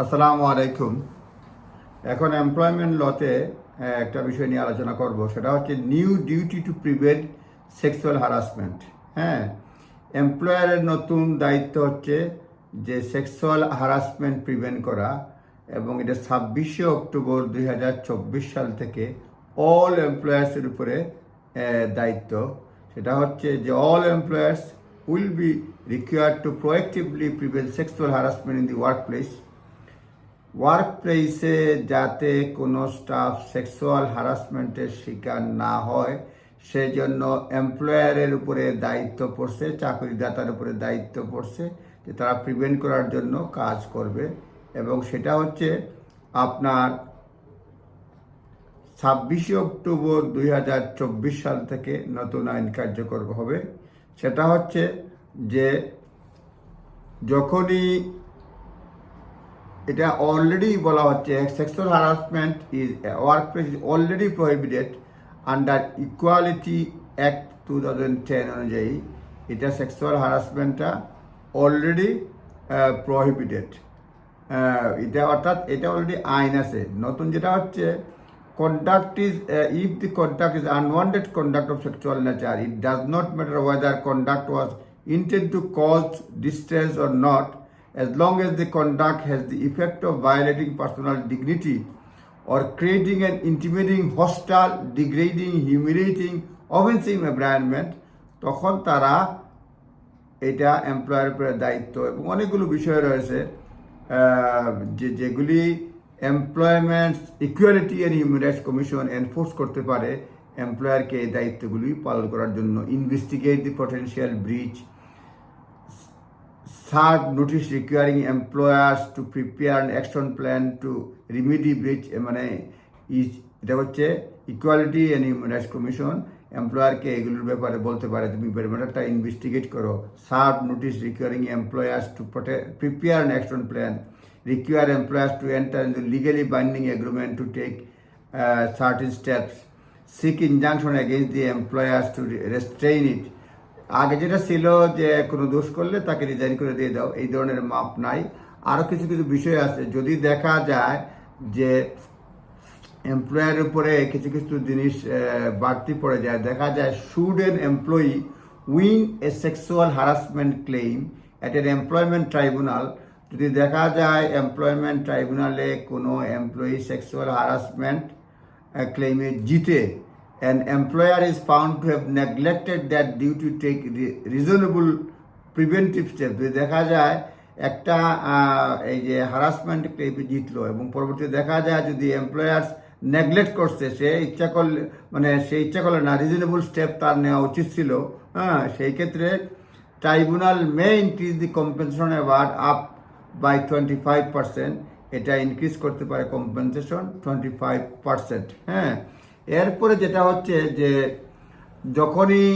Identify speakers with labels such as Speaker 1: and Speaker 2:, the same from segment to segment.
Speaker 1: আসসালামু আলাইকুম। এখন এমপ্লয়মেন্ট লতে একটা বিষয় নিয়ে আলোচনা করব। সেটা হচ্ছে new duty to prevent sexual harassment হ্যাঁ এমপ্লয়ারের নতুন দায়িত্ব হচ্ছে যে সেক্সুয়াল হারাসমেন্ট প্রিভেন্ট করা এবং এটা ছাব্বিশে অক্টোবর দুই হাজার চব্বিশ সাল থেকে অল এমপ্লয়ার্সের উপরে দায়িত্ব। সেটা হচ্ছে যে all employers will be required to proactively prevent sexual harassment in the workplace work প্লেসে যাতে কোনো স্টাফ সেক্সুয়াল হারাসমেন্টের শিকার না হয়, সেজন্য এমপ্লয়ারের উপরে দায়িত্ব পড়ছে, চাকরিদাতার উপরে দায়িত্ব পড়ছে, যে তারা প্রিভেন্ট করার জন্য কাজ করবে। এবং সেটা হচ্ছে আপনার ছাব্বিশে অক্টোবর দু হাজার চব্বিশ সাল থেকে নতুন আইন কার্যকর হবে। সেটা হচ্ছে যে যখনই এটা অলরেডি বলা হচ্ছে sexual harassment is workplace is already prohibited under equality act two thousand ten অনুযায়ী। এটা সেক্সুয়াল হারাসমেন্টটা অলরেডি প্রহিবিটেড এটা অর্থাৎ এটা অলরেডি আইন আছে। নতুন যেটা হচ্ছে conduct is uh, if the conduct is unwanted conduct of sexual nature it does not matter whether conduct was to cause distress or not as long as the conduct has the effect of violating personal dignity or creating an intimidating hostile degrading humiliating offensive environment তখন তারা এটা employer উপরে দায়িত্ব এবং অনেকগুলো বিষয় রয়েছে যে যেগুলি employment equality and human rights commission enforce করতে পারে এমপ্লয়ারকে এই দায়িত্বগুলি পালন করার জন্য investigate the potential breach serve notice requiring employers to prepare an action plan to remedy breach এ মানে ইজ এটা হচ্ছে equality and human rights commission এমপ্লয়ারকে এগুলোর ব্যাপারে বলতে পারে। তুমি ম্যাটারটা ইনভেস্টিগেট করো। Serve notice requiring employers to prepare an action plan require employers to enter in legally binding agreement to take certain steps seek injunction against the employers to restrain it আগে যেটা ছিল যে কোনো দোষ করলে তাকে রিজাইন করে দিয়ে দাও, এই ধরনের মাপ নাই। আরও কিছু কিছু বিষয় আছে, যদি দেখা যায় যে এমপ্লয়ারের উপরে কিছু কিছু জিনিস বাড়তি পড়ে যায়, দেখা যায় should an employee win a sexual harassment claim at an employment tribunal যদি দেখা যায় এমপ্লয়মেন্ট ট্রাইব্যুনালে কোনো এমপ্লয়ি সেক্সুয়াল হারাসমেন্ট ক্লেমে জিতে an employer is found to have neglected that duty to take re- reasonable preventive steps দেখা যায়, একটা এই যে হারাসমেন্ট ক্লেমে জিতলো এবং পরবর্তীতে দেখা যায় যদি এমপ্লয়ার্স নেগলেক্ট করছে, সে ইচ্ছা করলে মানে সে ইচ্ছা করলে না রিজনেবল স্টেপ তার নেওয়া উচিত ছিল। হ্যাঁ সেই ক্ষেত্রে tribunal may increase the compensation award up by twenty five percent এটা ইনক্রিজ করতে পারে কম্পেনসেশন টোয়েন্টি ফাইভ পার্সেন্ট হ্যাঁ এরপরে যেটা হচ্ছে যে যখনই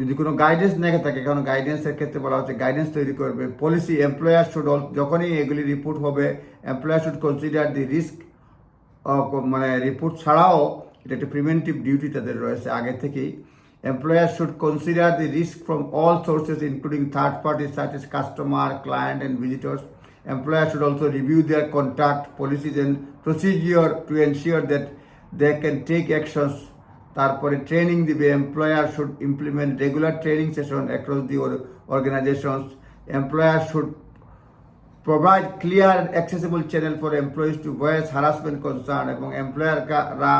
Speaker 1: যদি কোনো গাইডেন্স না থাকে, কারণ গাইডেন্সের ক্ষেত্রে বলা হচ্ছে গাইডেন্স তৈরি করবে পলিসি এমপ্লয়ার শুড অল যখনই এগুলি রিপোর্ট হবে employer should consider the risk মানে রিপোর্ট ছাড়াও এটা একটা প্রিভেন্টিভ ডিউটি তাদের রয়েছে আগে থেকেই। Employer should consider the risk from all sources including third such as customer client and visitors employer should also review their contact policies and procedure to ensure that they can take actions. তারপরে training দিবে। Employer should implement regular training session across the organisations employer should provide clear accessible channel for employees to voice harassment concern এবং এমপ্লয়াররা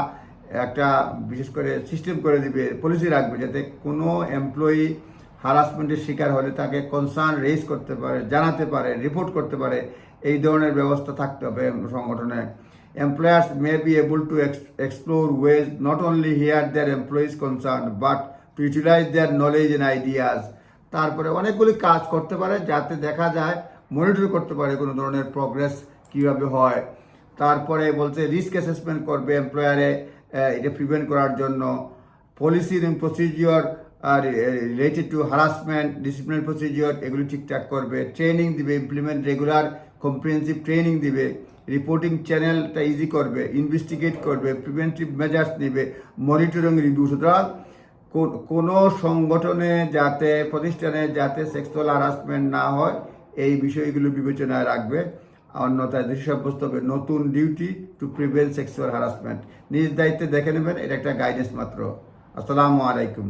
Speaker 1: একটা, বিশেষ করে system করে দিবে। Policy রাখবে যাতে কোনো এমপ্লয়ি হারাসমেন্টের শিকার হলে তাকে কনসার্ন রেজ করতে পারে, জানাতে পারে রিপোর্ট করতে পারে, এই ধরনের ব্যবস্থা থাকতে হবে সংগঠনে। Employers may be able to explore ways not only hear their employees concern but to utilise their knowledge and ideas তারপরে অনেকগুলি কাজ করতে পারে যাতে দেখা যায় মনিটর করতে পারে কোনো ধরনের প্রগ্রেস কীভাবে হয়। তারপরে বলছে রিস্ক অ্যাসেসমেন্ট করবে এমপ্লয়ারে এটা প্রিভেন্ট করার জন্য। পলিসির procedure related to harassment disciplinary procedure এগুলি ঠিকঠাক করবে। ট্রেনিং দিবে ইমপ্লিমেন্ট রেগুলার কম্প্রিহেন্সিভ ট্রেনিং দিবে। রিপোর্টিং চ্যানেলটা ইজি করবে ইনভেস্টিগেট করবে প্রিভেন্টিভ মেজার্স নেবে মনিটরিং রিভিউ সুতরাং কোনো সংগঠনে যাতে, প্রতিষ্ঠানে যাতে সেক্সুয়াল হারাসমেন্ট না হয়, এই বিষয়গুলো বিবেচনায় রাখবে। অন্যথায় দোষী সাব্যস্ত হবে, নতুন duty to prevent sexual harassment নিজ দায়িত্বে দেখে নেবেন, এটা একটা গাইডেন্স মাত্র। আসসালামু আলাইকুম।